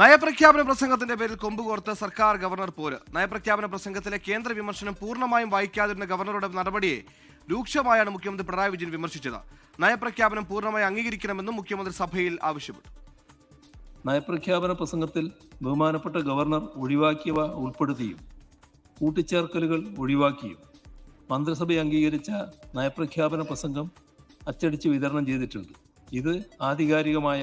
നയപ്രഖ്യാപന പ്രസംഗത്തിന്റെ പേരിൽ കൊമ്പുകോർത്ത് സർക്കാർ ഗവർണർ പോര്. നയപ്രഖ്യാപന പ്രസംഗത്തിലെ കേന്ദ്ര വിമർശനം പൂർണമായും വായിക്കാതിരുന്ന ഗവർണറുടെ നടപടിയെ രൂക്ഷമായാണ് മുഖ്യമന്ത്രി പിണറായി വിജയൻ വിമർശിച്ചത്. നയപ്രഖ്യാപനം പൂർണമായി അംഗീകരിക്കണമെന്നും മുഖ്യമന്ത്രി സഭയിൽ ആവശ്യപ്പെട്ടു. നയപ്രഖ്യാപന പ്രസംഗത്തിൽ ബഹുമാനപ്പെട്ട ഗവർണർ ഒഴിവാക്കിയവ ഉൾപ്പെടുത്തിയും കൂട്ടിച്ചേർക്കലുകൾ ഒഴിവാക്കിയും മന്ത്രിസഭ അംഗീകരിച്ച നയപ്രഖ്യാപന പ്രസംഗം അച്ചടിച്ച് വിതരണം ചെയ്തിട്ടുണ്ട്. ഇത് ആധികാരികമായ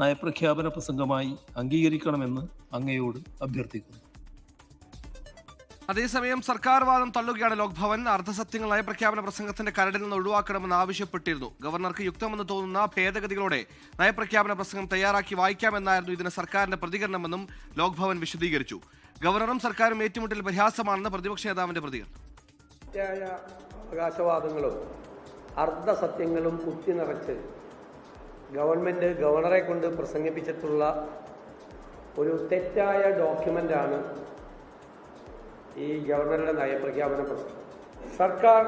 നയപ്രഖ്യാപന പ്രസംഗമായി അംഗീകരിക്കണമെന്ന് അങ്ങയോട് അഭ്യർത്ഥിക്കുന്നു. അതേസമയം സർക്കാർ വാദം തള്ളുകയാണ് ലോക്ഭവൻ. അർദ്ധസത്യങ്ങൾ നയപ്രഖ്യാപന പ്രസംഗത്തിന്റെ കരടിൽ നിന്ന് ഒഴിവാക്കണമെന്ന് ആവശ്യപ്പെട്ടിരുന്നു. ഗവർണർക്ക് യുക്തമെന്ന് തോന്നുന്ന ഭേദഗതികളോടെ നയപ്രഖ്യാപന പ്രസംഗം തയ്യാറാക്കി വായിക്കാമെന്നായിരുന്നു ഇതിന് സർക്കാരിന്റെ പ്രതികരണമെന്നും ലോക്ഭവൻ വിശദീകരിച്ചു. ഗവർണറും സർക്കാരും ഏറ്റുമുട്ടൽ പരിഹാസമാണെന്ന് പ്രതിപക്ഷ നേതാവിന്റെ പ്രതികരണം. അവകാശവാദങ്ങളും അർദ്ധസത്യങ്ങളും കുത്തി നിറച്ച് ഗവൺമെന്റ് ഗവർണറെ കൊണ്ട് പ്രസംഗിപ്പിച്ചിട്ടുള്ള ഒരു തെറ്റായ ഡോക്യുമെന്റാണ് ഈ ഗവർണറുടെ നയപ്രഖ്യാപന പ്രശ്നം. സർക്കാർ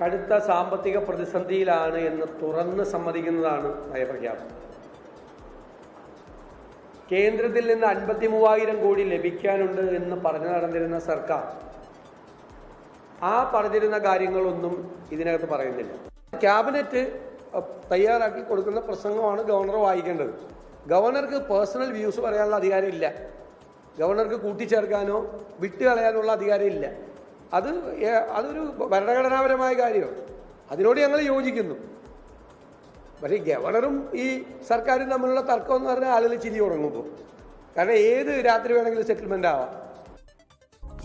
കടുത്ത സാമ്പത്തിക പ്രതിസന്ധിയിലാണ് എന്ന് തുറന്ന് സമ്മതിക്കുന്നതാണ് നയപ്രഖ്യാപനം. കേന്ദ്രത്തിൽ നിന്ന് അൻപത്തി മൂവായിരം കോടി ലഭിക്കാനുണ്ട് എന്ന് പറഞ്ഞു നടന്നിരുന്ന സർക്കാർ ആ പറഞ്ഞിരുന്ന കാര്യങ്ങളൊന്നും ഇതിനകത്ത് പറയുന്നില്ല. ക്യാബിനറ്റ് തയ്യാറാക്കി കൊടുക്കുന്ന പ്രസംഗമാണ് ഗവർണർ വായിക്കേണ്ടത്. ഗവർണർക്ക് പേഴ്സണൽ വ്യൂസ് പറയാനുള്ള അധികാരം ഇല്ല ഗവർണർക്ക് കൂട്ടിച്ചേർക്കാനോ വിട്ടുകളയാനുള്ള അധികാരം ഇല്ല അത് അതൊരു ഭരണഘടനാപരമായ കാര്യമാണ് അതിനോട് ഞങ്ങൾ യോജിക്കുന്നു. പക്ഷേ ഗവർണറും ഈ സർക്കാരും തമ്മിലുള്ള തർക്കം എന്ന് പറഞ്ഞാൽ ആളുകൾ ചിരി തുടങ്ങുമ്പോൾ കാരണം ഏത് രാത്രി വേണമെങ്കിലും സെറ്റിൽമെന്റ് ആവാം.